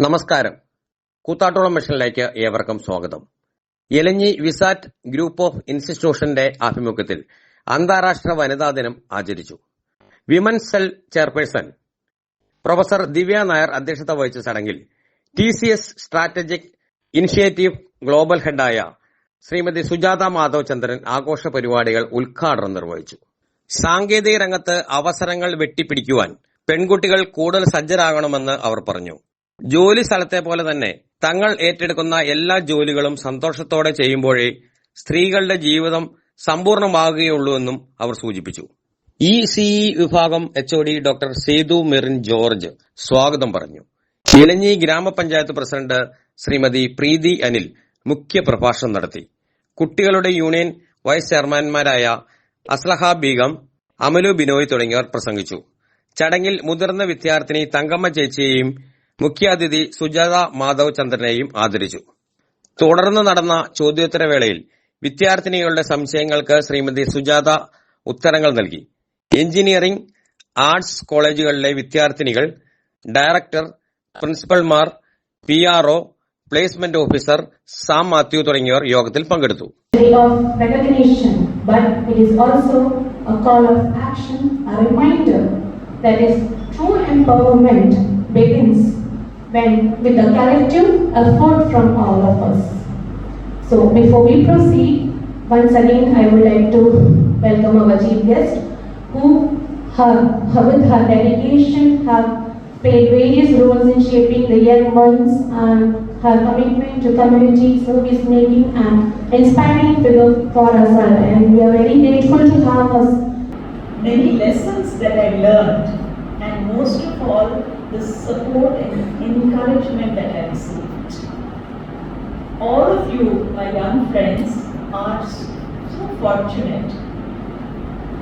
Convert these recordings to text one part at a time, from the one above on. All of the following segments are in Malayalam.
നമസ്കാരം. കൂത്താട്ടോളം മിഷനിലേക്ക് ഏവർക്കും സ്വാഗതം. എലഞ്ഞി വിസാറ്റ് ഗ്രൂപ്പ് ഓഫ് ഇൻസ്റ്റിറ്റ്യൂഷന്റെ ആഭിമുഖ്യത്തിൽ അന്താരാഷ്ട്ര വനിതാ ദിനം ആചരിച്ചു. Women cell chairperson professor Divya Nair അധ്യക്ഷത വഹിച്ച ചടങ്ങിൽ T C S strategic initiative global ഹെഡായ Shrimati Sujatha Madhav Chandran ആഘോഷ പരിപാടികൾ ഉദ്ഘാടനം നിർവഹിച്ചു. സാങ്കേതിക രംഗത്ത് അവസരങ്ങൾ വെട്ടിപ്പിടിക്കുവാൻ പെൺകുട്ടികൾ കൂടുതൽ സജ്ജരാകണമെന്ന് അവർ പറഞ്ഞു. ജോലി സ്ഥലത്തെ പോലെ തന്നെ തങ്ങൾ ഏറ്റെടുക്കുന്ന എല്ലാ ജോലികളും സന്തോഷത്തോടെ ചെയ്യുമ്പോഴേ സ്ത്രീകളുടെ ജീവിതം സമ്പൂർണമാകുകയുള്ളൂവെന്നും അവർ സൂചിപ്പിച്ചു. ഇ സിഇ വിഭാഗം H O D doctor Sethu Merin George സ്വാഗതം പറഞ്ഞു. ചിലഞ്ഞി ഗ്രാമപഞ്ചായത്ത് പ്രസിഡന്റ് ശ്രീമതി പ്രീതി അനിൽ മുഖ്യ പ്രഭാഷണം നടത്തി. കുട്ടികളുടെ യൂണിയൻ വൈസ് ചെയർമാൻമാരായ അസ്ലഹ ബീഗം അമലു ബിനോയ് തുടങ്ങിയവർ പ്രസംഗിച്ചു. ചടങ്ങിൽ മുതിർന്ന വിദ്യാർത്ഥിനി തങ്കമ്മ ചേച്ചിയെയും മുഖ്യാതിഥി സുജാത മാധവ് ചന്ദ്രനെയും ആദരിച്ചു. തുടർന്ന് നടന്ന ചോദ്യോത്തരവേളയിൽ വിദ്യാർത്ഥിനികളുടെ സംശയങ്ങൾക്ക് ശ്രീമതി സുജാത ഉത്തരങ്ങൾ നൽകി. എഞ്ചിനീയറിംഗ് ആർട്സ് കോളേജുകളിലെ വിദ്യാർത്ഥിനികൾ director പ്രിൻസിപ്പൽമാർ P R O placement officer Sam Mathew തുടങ്ങിയവർ യോഗത്തിൽ പങ്കെടുത്തു. That is true empowerment when with a collective effort from all of us. So before we proceed, once again I would like to welcome our chief guest who her, her with her dedication have played various roles in shaping the young minds and her commitment to community service making and inspiring figure for us all. And we are very grateful to have us many lessons that I learned, and most of all, the support and encouragement that I received. All of you, my young friends, are so fortunate.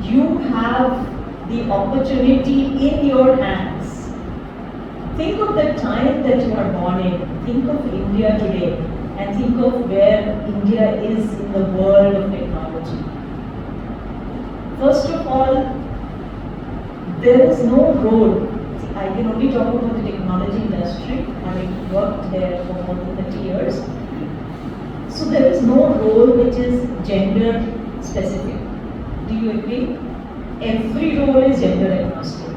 You have the opportunity in your hands. Think of the time that you are born in. Think of India today and think of where India is in the world of technology. First of all, there is no role. See, I can only talk about the technology industry, having worked there for more than 30 years. So there is no role which is gender specific. Do you agree? Every role is gender agnostic.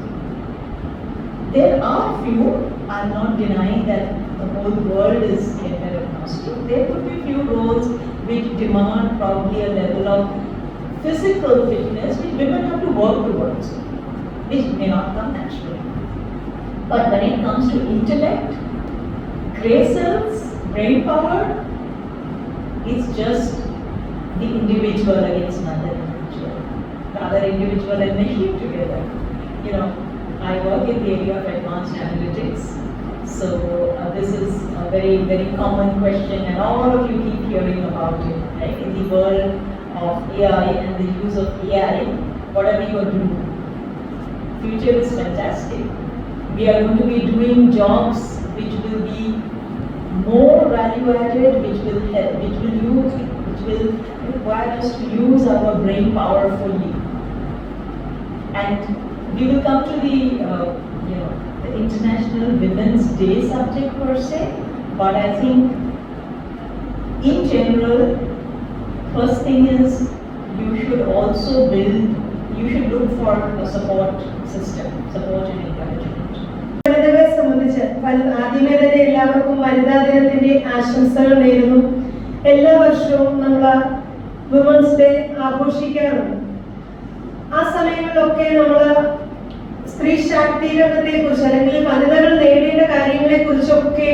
There are few, I'm not denying that the whole world is gender agnostic. There could be few roles which demand probably a level of physical fitness which women have to work towards, which may not come naturally. But when it comes to intellect, gray cells, brain power, it's just the individual against another individual, the other individual and machine together. You know, I work in the area of advanced analytics. So uh, this is a very, very common question and all of you keep hearing about it, right? In the world of AI and the use of AI, what are we going to do? Future is fantastic. We are going to be doing jobs which will be more value added, which will help, which will use, which will require us to use our brain power fully. And we will come to the, uh, you know, the International Women's Day subject per se, but I think in general, first thing is you should also build, you should look for a support system, support and encouragement. വനിതകളെ ആദ്യമേ തന്നെ എല്ലാവർക്കും വനിതാ ദിനത്തിന്റെ ആശംസകൾ നേരുന്നു. എല്ലാ വർഷവും നമ്മൾ വുമൻസ് ഡേ ആഘോഷിക്കാറുണ്ട്. ആ സമയങ്ങളിലൊക്കെ നമ്മൾ സ്ത്രീ ശാക്തീകരണത്തെ കുറിച്ച് അല്ലെങ്കിൽ വനിതകൾ നേടേണ്ട കാര്യങ്ങളെ കുറിച്ചൊക്കെ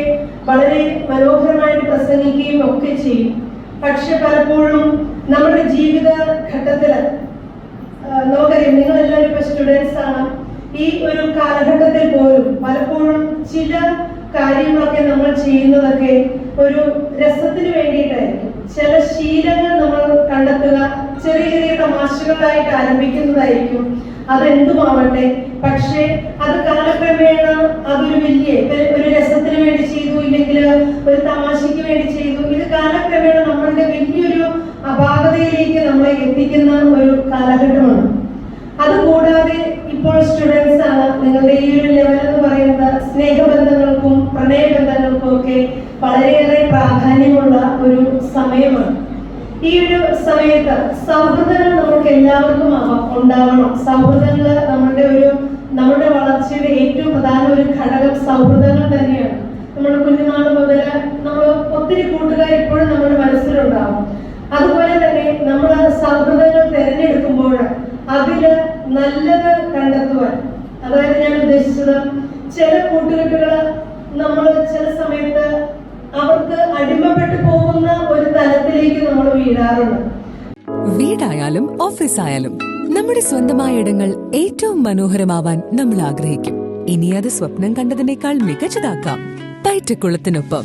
വളരെ മനോഹരമായിട്ട് പ്രസംഗിക്കുകയും ഒക്കെ ചെയ്യും. പക്ഷെ പലപ്പോഴും നമ്മുടെ ജീവിത ഘട്ടത്തിൽ ആഹ് നമുക്കറിയാം നിങ്ങൾ എല്ലാവരും ഇപ്പൊ സ്റ്റുഡൻസ് ആണ്. ഈ ഒരു കാലഘട്ടത്തിൽ പോലും പലപ്പോഴും ചില കാര്യങ്ങളൊക്കെ നമ്മൾ ചെയ്യുന്നതൊക്കെ ഒരു രസത്തിന് വേണ്ടിയിട്ടായിരിക്കും. ചില ശീലങ്ങൾ നമ്മൾ കണ്ടെത്തുക ചെറിയ ചെറിയ തമാശകളായിട്ട് ആരംഭിക്കുന്നതായിരിക്കും. അതെന്തുമാവട്ടെ പക്ഷേ അത് കാലക്രമേണ അതൊരു വലിയ ഒരു രസത്തിന് വേണ്ടി ചെയ്തു ഇല്ലെങ്കിൽ ഒരു തമാശയ്ക്ക് വേണ്ടി ചെയ്തു ഇത് കാലക്രമേണ നമ്മളുടെ വലിയൊരു അപാകതയിലേക്ക് നമ്മളെ എത്തിക്കുന്ന ഒരു കാലഘട്ടമാണ്. അതുകൂടാതെ ഇപ്പോൾ സ്റ്റുഡൻസ് ആണ് നിങ്ങളുടെ ഈ ഒരു ലെവൽ എന്ന് പറയുന്നത് സ്നേഹബന്ധങ്ങൾക്കും പ്രണയബന്ധങ്ങൾക്കും ഒക്കെ വളരെയേറെ പ്രാധാന്യമുള്ള ഒരു സമയമാണ്. ഈ ഒരു സമയത്ത് സൗഹൃദങ്ങൾ നമുക്ക് എല്ലാവർക്കും ഉണ്ടാവണം. സൗഹൃദങ്ങൾ നമ്മുടെ ഒരു നമ്മുടെ വളർച്ചയുടെ ഏറ്റവും പ്രധാന ഒരു ഘടകം സൗഹൃദങ്ങൾ തന്നെയാണ്. നമ്മുടെ കുഞ്ഞുനാൾ മുതൽ നമ്മൾ ഒത്തിരി കൂട്ടുകാർ ഇപ്പോഴും നമ്മുടെ മനസ്സിലുണ്ടാവും അതുപോലെ തന്നെ നമ്മൾ സൗഹൃദങ്ങൾ തിരഞ്ഞെടുക്കുമ്പോൾ അതിൽ നല്ലത് കണ്ടെത്തുവാൻ. അതായത് ഞാൻ ഉദ്ദേശിച്ചത് ചില കൂട്ടുകെട്ടുകൾ നമ്മൾ ചില സമയത്ത് അവർക്ക് അടിമപ്പെട്ടു പോകുന്ന ഒരു തലത്തിലേക്ക് നമ്മൾ വീഴാറുണ്ട്. വീടായാലും ഓഫീസായാലും നമ്മുടെ സ്വന്തമായ ഇടങ്ങൾ ഏറ്റവും മനോഹരമാവാൻ നമ്മൾ ആഗ്രഹിക്കും. ഇനി അത് സ്വപ്നം കണ്ടതിനേക്കാൾ മികച്ചതാക്കാം. പൈറ്റക്കുളത്തിനൊപ്പം.